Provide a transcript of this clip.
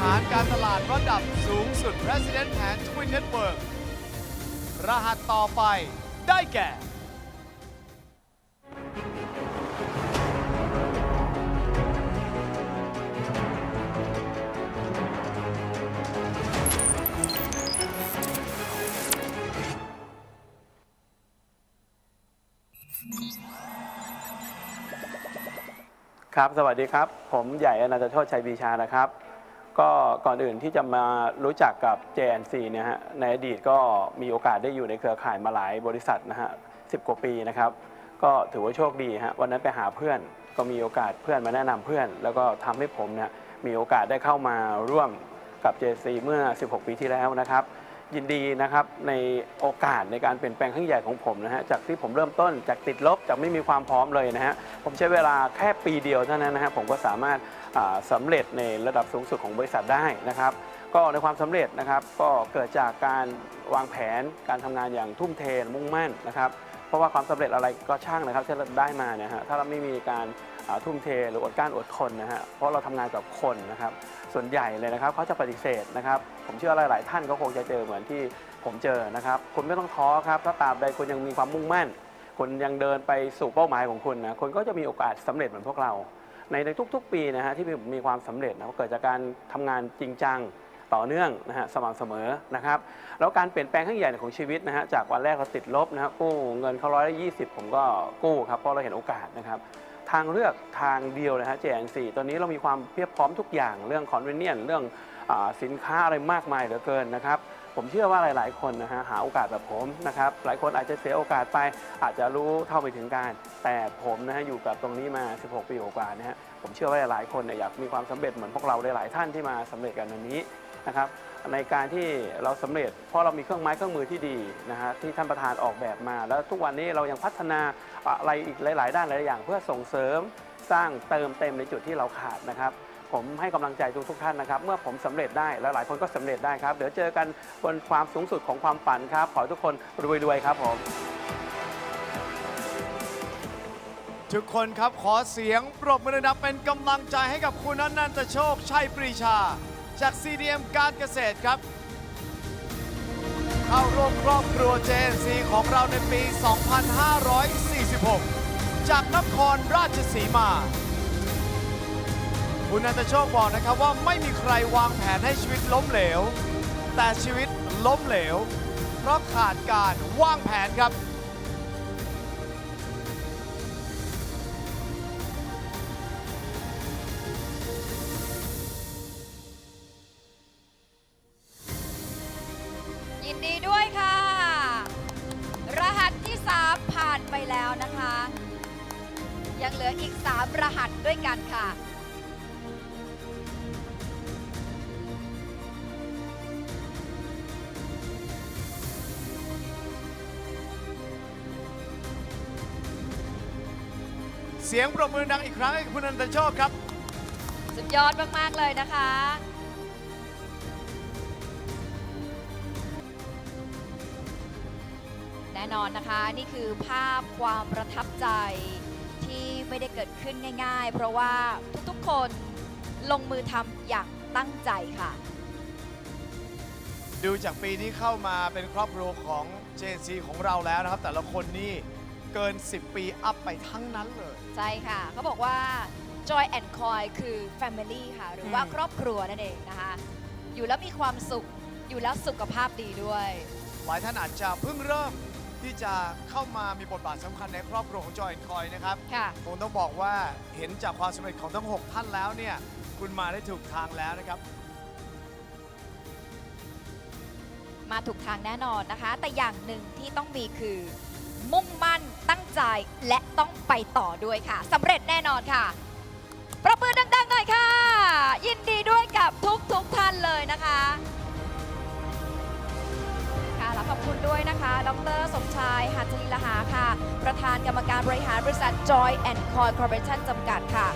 หารการตลาดระดับสูงสุด President Pan Twin Network รหัสต่อไปได้แก่ ครับ สวัสดีครับ ผมใหญ่อนันตโชติชัยบีชานะครับ ก็ก่อนอื่นที่จะมารู้จักกับ JNC เนี่ยฮะในอดีตก็มีโอกาสได้อยู่ในเครือข่ายมาหลายบริษัทนะฮะสิกว่าปีนะครับ ก็ถือว่าโชคดีฮะวันนั้นไปหาเพื่อนก็มีโอกาสเพื่อนมาแนะนำเพื่อน แล้วก็ทำให้ผมเนี่ยมีโอกาสได้เข้ามาร่วมกับ JNC เมื่อ 16 ปีที่แล้วนะครับ ยินดีนะครับในโอกาสในการเปลี่ยนแปลงครั้งใหญ่ของผมนะฮะจากที่ผมเริ่มต้นจากติดลบจากไม่มีความพร้อมเลยนะฮะผมใช้เวลาแค่ปีเดียวเท่านั้นนะฮะผมก็สามารถสำสำเร็จในระดับสูงสุดของบริษัทได้นะครับก็ในความสำเร็จนะครับก็เกิดจากการวางแผนการทำงานอย่างทุ่มเทมุ่งมั่นนะครับ เพราะว่าความสำเร็จอะไรก็ช่างนะครับที่เราได้มาเนี่ยฮะถ้าเราไม่มีการทุ่มเทหรืออดกลั้นอดทนนะฮะเพราะเราทำงานกับคนนะครับส่วนใหญ่เลยนะครับเขาจะปฏิเสธนะครับ ผมเชื่อว่าหลาย ๆ ท่านก็คงจะเจอเหมือนที่ผมเจอนะครับคุณไม่ต้องท้อครับถ้าตาบใดคุณยังมีความมุ่งมั่นคุณยังเดินไปสู่เป้าหมายของคุณนะคุณก็จะมีโอกาสสำเร็จเหมือนพวกเรา ในทุก ๆ ปีนะฮะที่มีความสำเร็จนะก็เกิดจากการทำงานจริงจัง ต่อเนื่องนะฮะสม่ำเสมอนะครับ แล้วการเปลี่ยนแปลงครั้งใหญ่ของชีวิตนะฮะจากวันแรกเราติดลบนะฮะกู้เงินเขาร้อยละยี่สิบผมก็กู้ครับเพราะเราเห็นโอกาสนะครับทางเลือกทางเดียวเลยฮะ JNC ตอนนี้เรามีความเพียบพร้อมทุกอย่างเรื่อง convenience เรื่องอสินค้าอะไรมากมายเหลือเกินนะครับ ผมเชื่อว่าหลาย ๆ คนนะฮะหาโอกาสแบบผมนะครับ หลายคนอาจจะเสียโอกาสไป อาจจะรู้เท่าไปถึงการ แต่ผมนะฮะอยู่กับตรงนี้มา 16 ปีกว่านะฮะผมเชื่อว่าหลายๆคนเนี่ยอยากมีความสำเร็จเหมือนพวกเราหลายๆท่านที่มาสำเร็จกันวันนี้ นะครับในการที่เราสำเร็จ เพราะเรามีเครื่องไม้เครื่องมือที่ดีนะฮะที่ท่านประธานออกแบบมา แล้วทุกวันนี้เรายังพัฒนาอะไรอีกหลาย ๆ ด้านหลายๆอย่าง เพื่อส่งเสริมสร้างเติมเต็มในจุดที่เราขาดนะครับผมให้กำลังใจทุกทุกท่านนะครับ เมื่อผมสำเร็จได้แล้วหลายคนก็สำเร็จได้ครับ เดี๋ยวเจอกันบนความสูงสุดของความฝันครับ ขอทุกคนรวยๆครับผม ทุกคนครับขอเสียงปรบมือดังๆเป็นกำลังใจให้กับคุณอนันตโชคชัยปรีชา จาก CDM การเกษตรครับ เข้าร่วมครอบครัว JNC ของเราในปี 2546 จากนครราชสีมา คุณนันตโชคบอกนะครับว่าไม่มีใครวางแผนให้ชีวิตล้มเหลว แต่ชีวิตล้มเหลว เพราะขาดการวางแผนครับ ยังเหลืออีก 3 รหัสด้วยกันค่ะ เสียงปรบมือดังอีกครั้งให้กับคุณนันตโชคครับ สุดยอดมาก ๆ เลยนะคะ แน่นอนนะคะนี่คือภาพความประทับใจที่ ไม่ได้เกิดขึ้นง่าย ๆ เพราะว่าทุกๆคนลงมือทำอย่างตั้งใจค่ะ ดูจากปีที่เข้ามาเป็นครอบครัวของ JNC ของเราแล้วนะครับ แต่ละคนนี่เกิน 10 ปีอัพไปทั้งนั้นเลย ใช่ค่ะ เขาบอกว่า Joy and Coy คือ Family ค่ะ หรือว่าอืมครอบครัวนั่นเองนะคะ อยู่แล้วมีความสุข อยู่แล้วสุขภาพดีด้วย หลายท่านอาจจะเพิ่งเริ่ม ที่จะเข้ามามีบทบาทสำคัญในครอบครัวของจอยคอยนะครับค่ะผมต้องบอกว่าเห็นจากความสำเร็จของทั้ง 6 ท่านแล้วเนี่ย คุณมาได้ถูกทางแล้วนะครับ มาถูกทางแน่นอนนะคะ แต่อย่างหนึ่งที่ต้องมีคือ มุ่งมั่นตั้งใจและต้องไปต่อด้วยค่ะสำเร็จแน่นอนค่ะ ประมือดังๆหน่อยค่ะ ยินดีด้วยกับทุกทุกๆท่านเลยนะคะ คุณด้วยนะคะ ดรสมชายหัตถลีลหาค่ะ ประธานกรรมการบริหารบริษัท Joy and Coy Corporation จำกัดค่ะ